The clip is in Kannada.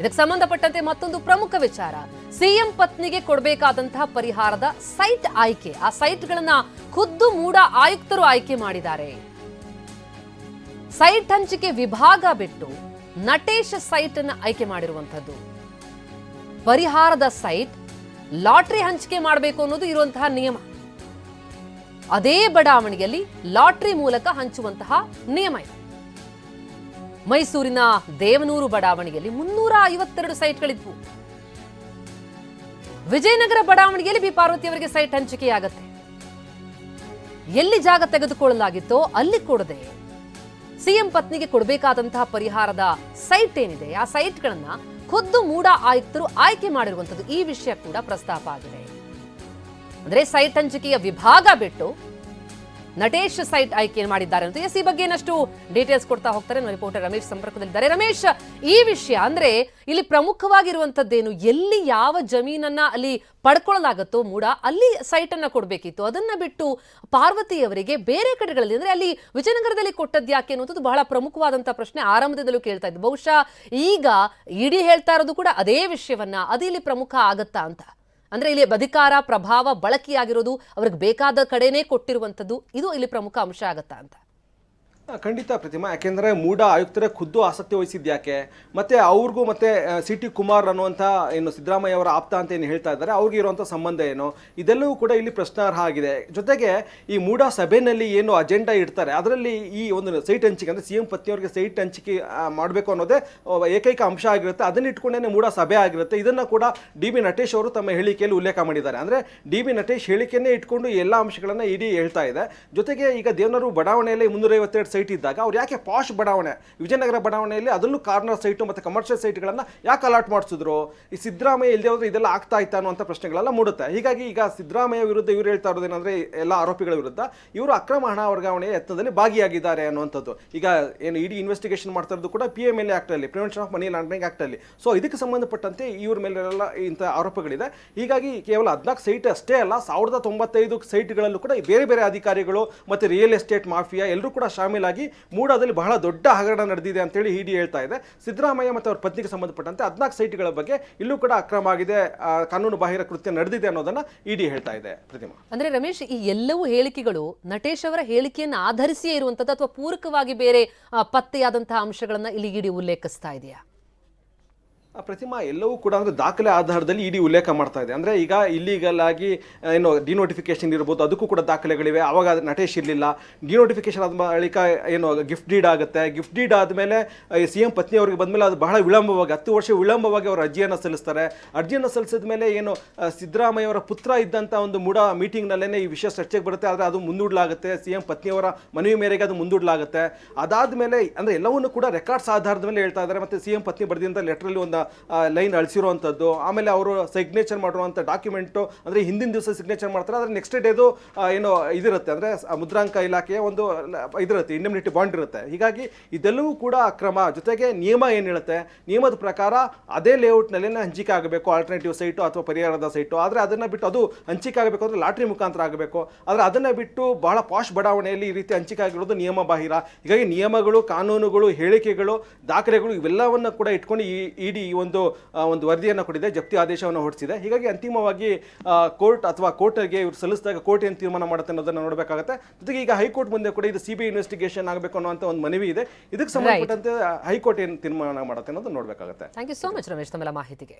ಇದಕ್ಕೆ ಸಂಬಂಧಪಟ್ಟಂತೆ ಮತ್ತೊಂದು ಪ್ರಮುಖ ವಿಚಾರ. ಸಿಎಂ ಪತ್ನಿಗೆ ಕೊಡಬೇಕಾದಂತಹ ಪರಿಹಾರದ ಸೈಟ್ ಆಯ್ಕೆ. ಆ ಸೈಟ್ಗಳನ್ನ ಖುದ್ದು ಮೂಡ ಆಯುಕ್ತರು ಆಯ್ಕೆ ಮಾಡಿದ್ದಾರೆ. ಸೈಟ್ ಹಂಚಿಕೆ ವಿಭಾಗ ಬಿಟ್ಟು ನಟೇಶ್ ಸೈಟ್ ಅನ್ನು ಆಯ್ಕೆ ಮಾಡಿರುವಂತದ್ದು ಪರಿಹಾರದ ಸೈಟ್ ಲಾಟ್ರಿ ಹಂಚಿಕೆ ಮಾಡಬೇಕು ಅನ್ನೋದು ಇರುವಂತಹ ನಿಯಮ. ಅದೇ ಬಡಾವಣೆಯಲ್ಲಿ ಲಾಟ್ರಿ ಮೂಲಕ ಹಂಚುವಂತಹ ನಿಯಮ ಇದೆ. ಮೈಸೂರಿನ ದೇವನೂರು ಬಡಾವಣೆಯಲ್ಲಿ ಮುನ್ನೂರ ಐವತ್ತೆರಡು ಸೈಟ್ಗಳಿದ್ವು. ವಿಜಯನಗರ ಬಡಾವಣೆಯಲ್ಲಿ ಬಿ ಪಾರ್ವತಿ ಅವರಿಗೆ ಸೈಟ್ ಹಂಚಿಕೆಯಾಗತ್ತೆ. ಎಲ್ಲಿ ಜಾಗ ತೆಗೆದುಕೊಳ್ಳಲಾಗಿತ್ತೋ ಅಲ್ಲಿ ಕೊಡದೆ ಸಿಎಂ ಪತ್ನಿಗೆ ಕೊಡಬೇಕಾದಂತಹ ಪರಿಹಾರದ ಸೈಟ್ ಏನಿದೆ, ಆ ಸೈಟ್ಗಳನ್ನ ಖುದ್ದು ಮೂಡ ಆಯುಕ್ತರು ಆಯ್ಕೆ ಮಾಡಿರುವಂತದ್ದು ಈ ವಿಷಯ ಕೂಡ ಪ್ರಸ್ತಾಪ ಆಗಿದೆ. ಅಂದ್ರೆ ಸೈಟ್ ಹಂಚಿಕೆಯ ವಿಭಾಗ ಬಿಟ್ಟು ನಟೇಶ್ ಸೈಟ್ ಆಯ್ಕೆ ಮಾಡಿದ್ದಾರೆ ಅಂತ. ಎಸ್ ಈ ಬಗ್ಗೆ ಏನಷ್ಟು ಡೀಟೇಲ್ಸ್ ಕೊಡ್ತಾ ಹೋಗ್ತಾರೆ ನಮ್ಮ ರಿಪೋರ್ಟರ್ ರಮೇಶ್ ಸಂಪರ್ಕದಲ್ಲಿದ್ದಾರೆ. ರಮೇಶ್, ಈ ವಿಷಯ ಅಂದ್ರೆ ಇಲ್ಲಿ ಪ್ರಮುಖವಾಗಿರುವಂತದ್ದೇನು ಎಲ್ಲಿ ಯಾವ ಜಮೀನನ್ನ ಅಲ್ಲಿ ಪಡ್ಕೊಳ್ಳಲಾಗತ್ತೋ ಮೂಡ, ಅಲ್ಲಿ ಸೈಟ್ ಅನ್ನ ಕೊಡಬೇಕಿತ್ತು. ಅದನ್ನ ಬಿಟ್ಟು ಪಾರ್ವತಿಯವರಿಗೆ ಬೇರೆ ಕಡೆಗಳಲ್ಲಿ ಅಂದ್ರೆ ಅಲ್ಲಿ ವಿಜಯನಗರದಲ್ಲಿ ಕೊಟ್ಟದ್ದು ಯಾಕೆ ಅನ್ನೋದು ಬಹಳ ಪ್ರಮುಖವಾದಂತಹ ಪ್ರಶ್ನೆ ಆರಂಭದಲ್ಲೂ ಕೇಳ್ತಾ ಇದ್ದು. ಬಹುಶಃ ಈಗ ಇಡೀ ಹೇಳ್ತಾ ಇರೋದು ಕೂಡ ಅದೇ ವಿಷಯವನ್ನ ಅದು ಇಲ್ಲಿ ಪ್ರಮುಖ ಆಗತ್ತಾ ಅಂತ. ಅಂದ್ರೆ ಇಲ್ಲಿ ಅಧಿಕಾರ, ಪ್ರಭಾವ, ಬಳಕೆಯಾಗಿರೋದು ಅವ್ರಿಗೆ ಬೇಕಾದ ಕಡೆನೇ ಕೊಟ್ಟಿರುವಂಥದ್ದು. ಇದು ಇಲ್ಲಿ ಪ್ರಮುಖ ಅಂಶ ಆಗತ್ತಾ ಅಂತ? ಖಂಡಿತ ಪ್ರತಿಮಾ, ಯಾಕೆಂದರೆ ಮೂಡ ಆಯುಕ್ತರೇ ಖುದ್ದು ಆಸಕ್ತಿ ವಹಿಸಿದ್ಯಾಕೆ ಮತ್ತು ಅವ್ರಿಗೂ ಮತ್ತೆ ಸಿ ಟಿ ಕುಮಾರ್ ಅನ್ನುವಂಥ ಏನು ಸಿದ್ದರಾಮಯ್ಯ ಅವರ ಆಪ್ತ ಅಂತ ಏನು ಹೇಳ್ತಾ ಇದ್ದಾರೆ, ಅವ್ರಿಗೆ ಇರುವಂಥ ಸಂಬಂಧ ಏನು? ಇದೆಲ್ಲವೂ ಕೂಡ ಇಲ್ಲಿ ಪ್ರಶ್ನಾರ್ಹ ಆಗಿದೆ. ಜೊತೆಗೆ ಈ ಮೂಡ ಸಭೆಯಲ್ಲಿ ಏನು ಅಜೆಂಡಾ ಇಡ್ತಾರೆ, ಅದರಲ್ಲಿ ಈ ಒಂದು ಸೈಟ್ ಹಂಚಿಕೆ, ಅಂದರೆ ಸಿ ಎಂ ಪತ್ನಿಯವರಿಗೆ ಸೈಟ್ ಹಂಚಿಕೆ ಮಾಡಬೇಕು ಅನ್ನೋದೇ ಏಕೈಕ ಅಂಶ ಆಗಿರುತ್ತೆ. ಅದನ್ನು ಇಟ್ಕೊಂಡೇನೆ ಮೂಡ ಸಭೆ ಆಗಿರುತ್ತೆ. ಇದನ್ನು ಕೂಡ ಡಿ ಬಿ ನಟೇಶ್ ಅವರು ತಮ್ಮ ಹೇಳಿಕೆಯಲ್ಲಿ ಉಲ್ಲೇಖ ಮಾಡಿದ್ದಾರೆ. ಅಂದರೆ ಡಿ ಬಿ ನಟೇಶ್ ಹೇಳಿಕೆಯನ್ನೇ ಇಟ್ಕೊಂಡು ಎಲ್ಲ ಅಂಶಗಳನ್ನು ಇಡೀ ಹೇಳ್ತಾ ಇದೆ. ಜೊತೆಗೆ ಈಗ ದೇವನರು ಬಡಾವಣೆಯಲ್ಲಿ ಮುನ್ನೂರೈವತ್ತೆರಡು ಸೈಟ್ ಇದ್ದಾಗ ಅವ್ರು ಯಾಕೆ ಪಾಶ್ ಬಡಾವಣೆ, ವಿಜಯನಗರ ಬಡಾವಣೆಯಲ್ಲಿ ಅದರಲ್ಲೂ ಕಾರ್ನರ್ ಸೈಟು ಮತ್ತು ಕಮರ್ಷಿಯಲ್ ಸೈಟ್ಗಳನ್ನು ಯಾಕೆ ಅಲಾಟ್ ಮಾಡಿಸಿದ್ರು? ಈ ಸಿದ್ದರಾಮಯ್ಯ ಇಲ್ಲದೆ ಹೋದ್ರೆ ಇದೆಲ್ಲ ಆಗ್ತಾ ಇತ್ತಾ ಅನ್ನುವಂಥ ಪ್ರಶ್ನೆಗಳೆಲ್ಲ ಮೂಡುತ್ತೆ. ಹೀಗಾಗಿ ಈಗ ಸಿದ್ದರಾಮಯ್ಯ ವಿರುದ್ಧ ಇವರು ಹೇಳ್ತಾ ಇರೋದೇನಂದ್ರೆ ಎಲ್ಲ ಆರೋಪಿಗಳ ವಿರುದ್ಧ ಇವರು ಅಕ್ರಮ ಹಣ ವರ್ಗಾವಣೆಯ ಯತ್ನದಲ್ಲಿ ಭಾಗಿಯಾಗಿದ್ದಾರೆ ಅನ್ನುವಂಥದ್ದು. ಈಗ ಏನು ಇಡೀ ಇನ್ವೆಸ್ಟಿಗೇಷನ್ ಮಾಡ್ತಾ ಇರೋದು ಕೂಡ ಪಿ ಎಂ ಎಲ್ ಆ್ಯಕ್ಟಲ್ಲಿ ಪ್ರಿವೆನ್ಷನ್ ಆಫ್ ಮನಿ ಲಾಂಡ್ರಿಂಗ್ ಆ್ಯಕ್ಟಲ್ಲಿ ಸೊ ಇದಕ್ಕೆ ಸಂಬಂಧಪಟ್ಟಂತೆ ಇವ್ರ ಮೇಲೆಲ್ಲ ಇಂಥ ಆರೋಪಗಳಿದೆ. ಹೀಗಾಗಿ ಕೇವಲ ಹದಿನಾಲ್ಕು ಸೈಟ್ ಅಷ್ಟೇ ಅಲ್ಲ, ಸಾವಿರದ ತೊಂಬತ್ತೈದು ಸೈಟ್ಗಳಲ್ಲೂ ಕೂಡ ಬೇರೆ ಬೇರೆ ಅಧಿಕಾರಿಗಳು ಮತ್ತು ರಿಯಲ್ ಎಸ್ಟೇಟ್ ಮಾಫಿಯಾ ಎಲ್ಲರೂ ಕೂಡ ಶಾಮೀಲಾಗಿ ಮೂಡಾದಲ್ಲಿ ಬಹಳ ದೊಡ್ಡ ಹಗರಣ ನಡೆದಿದೆ ಅಂತೇಳಿ ಇಡಿ ಹೇಳ್ತಾ ಇದೆ. ಸಿದ್ದರಾಮಯ್ಯ ಮತ್ತು ಅವರ ಪತ್ನಿಗೆ ಸಂಬಂಧಪಟ್ಟಂತೆ ಹದಿನಾಲ್ಕು ಸೈಟ್ಗಳ ಬಗ್ಗೆ ಇಲ್ಲೂ ಕೂಡ ಅಕ್ರಮ ಆಗಿದೆ ಕಾನೂನು ಬಾಹಿರ ಕೃತ್ಯ ನಡೆದಿದೆ ಅನ್ನೋದನ್ನ ಇಡಿ ಹೇಳ್ತಾ ಇದೆ ಪ್ರತಿಮಾ. ಅಂದ್ರೆ ರಮೇಶ್, ಈ ಎಲ್ಲವೂ ಹೇಳಿಕೆಗಳು ನಟೇಶ್ ಅವರ ಹೇಳಿಕೆಯನ್ನು ಆಧರಿಸಿಯೇ ಇರುವಂತದ್ದು ಅಥವಾ ಪೂರಕವಾಗಿ ಬೇರೆ ಪತ್ತೆಯಾದಂತಹ ಅಂಶಗಳನ್ನ ಇಲ್ಲಿ ಇಡಿ ಉಲ್ಲೇಖಿಸ್ತಾ ಇದೆಯಾ? ಪ್ರತಿಮಾ ಎಲ್ಲವೂ ಕೂಡ ಅಂದರೆ ದಾಖಲೆ ಆಧಾರದಲ್ಲಿ ಇಡಿ ಉಲ್ಲೇಖ ಮಾಡ್ತಾ ಇದೆ. ಅಂದರೆ ಈಗ ಇಲ್ಲಿಗಲ್ ಆಗಿ ಏನು ಡಿನೋಟಿಫಿಕೇಶನ್ ಇರ್ಬೋದು, ಅದಕ್ಕೂ ಕೂಡ ದಾಖಲೆಗಳಿವೆ. ಆವಾಗ ನಟೇಶ್ ಇರಲಿಲ್ಲ. ಡಿನೋಟಿಫಿಕೇಶನ್ ಆದ ಬಳಿಕ ಏನು ಗಿಫ್ಟ್ ಡೀಡ್ ಆಗುತ್ತೆ. ಗಿಫ್ಟ್ ಡೀಡ್ ಆದಮೇಲೆ ಸಿ ಎಂ ಪತ್ನಿ ಅವರಿಗೆ ಬಂದಮೇಲೆ ಅದು ಬಹಳ ವಿಳಂಬವಾಗಿ, ಹತ್ತು ವರ್ಷ ವಿಳಂಬವಾಗಿ ಅವರು ಅರ್ಜಿಯನ್ನು ಸಲ್ಲಿಸ್ತಾರೆ. ಅರ್ಜಿಯನ್ನು ಸಲ್ಲಿಸಿದ ಮೇಲೆ ಏನು ಸಿದ್ದರಾಮಯ್ಯ ಅವರ ಪುತ್ರ ಇದ್ದಂಥ ಒಂದು ಮೂಡ ಮೀಟಿಂಗ್ನಲ್ಲೇ ಈ ವಿಷಯ ಚರ್ಚೆಗೆ ಬರುತ್ತೆ. ಆದರೆ ಅದು ಮುಂದೂಡಲಾಗುತ್ತೆ. ಸಿ ಎಂ ಪತ್ನಿಯವರ ಮನವಿ ಮೇರೆಗೆ ಅದು ಮುಂದೂಡಲಾಗುತ್ತೆ. ಅದಾದಮೇಲೆ, ಅಂದರೆ ಎಲ್ಲವನ್ನೂ ಕೂಡ ರೆಕಾರ್ಡ್ಸ್ ಆಧಾರದ ಮೇಲೆ ಹೇಳ್ತಾ ಇದ್ದಾರೆ. ಮತ್ತು ಸಿ ಎಂ ಪತ್ನಿ ಬರೆದಿದ್ದ ಲೆಟ್ರಲ್ಲಿ ಒಂದು ಲೈನ್ ಅಳಿಸಿರುವಂಥದ್ದು ಆಮೇಲೆ ಅವರು ಸಿಗ್ನೇಚರ್ ಮಾಡಿರುವಂಥ ಡಾಕ್ಯುಮೆಂಟು ಅಂದರೆ ಹಿಂದಿನ ದಿವಸ ಸಿಗ್ನೇಚರ್ ಮಾಡ್ತಾರೆ, ಆದರೆ ನೆಕ್ಸ್ಟ್ ಡೇದು ಏನು ಇದಿರುತ್ತೆ, ಅಂದರೆ ಮುದ್ರಾಂಕ ಇಲಾಖೆಯ ಒಂದು ಇದಿರುತ್ತೆ ಇಂಡಿಮಿನಿಟಿ ಬಾಂಡ್ ಇರುತ್ತೆ. ಹೀಗಾಗಿ ಇದೆಲ್ಲವೂ ಕೂಡ ಅಕ್ರಮ. ಜೊತೆಗೆ ನಿಯಮ ಏನು ಹೇಳುತ್ತೆ? ನಿಯಮದ ಪ್ರಕಾರ ಅದೇ ಲೇಔಟ್ನಲ್ಲೇ ಹಂಚಿಕೆ ಆಗಬೇಕು ಆಲ್ಟರ್ನೇಟಿವ್ ಸೈಟು ಅಥವಾ ಪರಿಹಾರದ ಸೈಟು ಆದರೆ ಅದನ್ನು ಬಿಟ್ಟು ಅದು ಹಂಚಿಕೆ ಆಗಬೇಕು ಅಂದರೆ ಲಾಟ್ರಿ ಮುಖಾಂತರ ಆಗಬೇಕು. ಆದರೆ ಅದನ್ನು ಬಿಟ್ಟು ಬಹಳ ಪಾಶ್ ಬಡಾವಣೆಯಲ್ಲಿ ಈ ರೀತಿ ಹಂಚಿಕೆ ಆಗಿರೋದು ನಿಯಮ ಬಾಹಿರ. ಹೀಗಾಗಿ ನಿಯಮಗಳು, ಕಾನೂನುಗಳು, ಹೇಳಿಕೆಗಳು, ದಾಖಲೆಗಳು ಇವೆಲ್ಲವನ್ನು ಕೂಡ ಇಟ್ಕೊಂಡು ಈ, ಇಡಿ ಈ ಒಂದು ಒಂದು ವರದಿಯನ್ನು ಕೊಟ್ಟಿದೆ ಜಪ್ತಿ ಆದೇಶವನ್ನು ಹೊರಡಿಸಿದೆ. ಹೀಗಾಗಿ ಅಂತಿಮವಾಗಿ ಕೋರ್ಟ್ ಅಥವಾ ಕೋರ್ಟ್ಗೆ ಇವರು ಸಲ್ಲಿಸಿದಾಗ ಕೋರ್ಟ್ ಏನು ತೀರ್ಮಾನ ಮಾಡುತ್ತೆ ಅನ್ನೋದನ್ನು ನೋಡಬೇಕಾಗುತ್ತೆ. ಜೊತೆಗೆ ಈಗ ಹೈಕೋರ್ಟ್ ಮುಂದೆ ಕೂಡ ಇದು ಸಿಬಿಐ ಇನ್ವೆಸ್ಟಿಗೇಷನ್ ಆಗಬೇಕು ಅನ್ನುವಂಥ ಒಂದು ಮನವಿ ಇದೆ. ಇದಕ್ಕೆ ಸಂಬಂಧಪಟ್ಟಂತೆ ಹೈಕೋರ್ಟ್ ಏನು ತೀರ್ಮಾನ ಮಾಡುತ್ತೆ ಅನ್ನೋದನ್ನು ನೋಡಬೇಕಾಗುತ್ತೆ. Thank you so much Ramesh ತಮ್ಮೆಲ್ಲ ಮಾಹಿತಿಗೆ.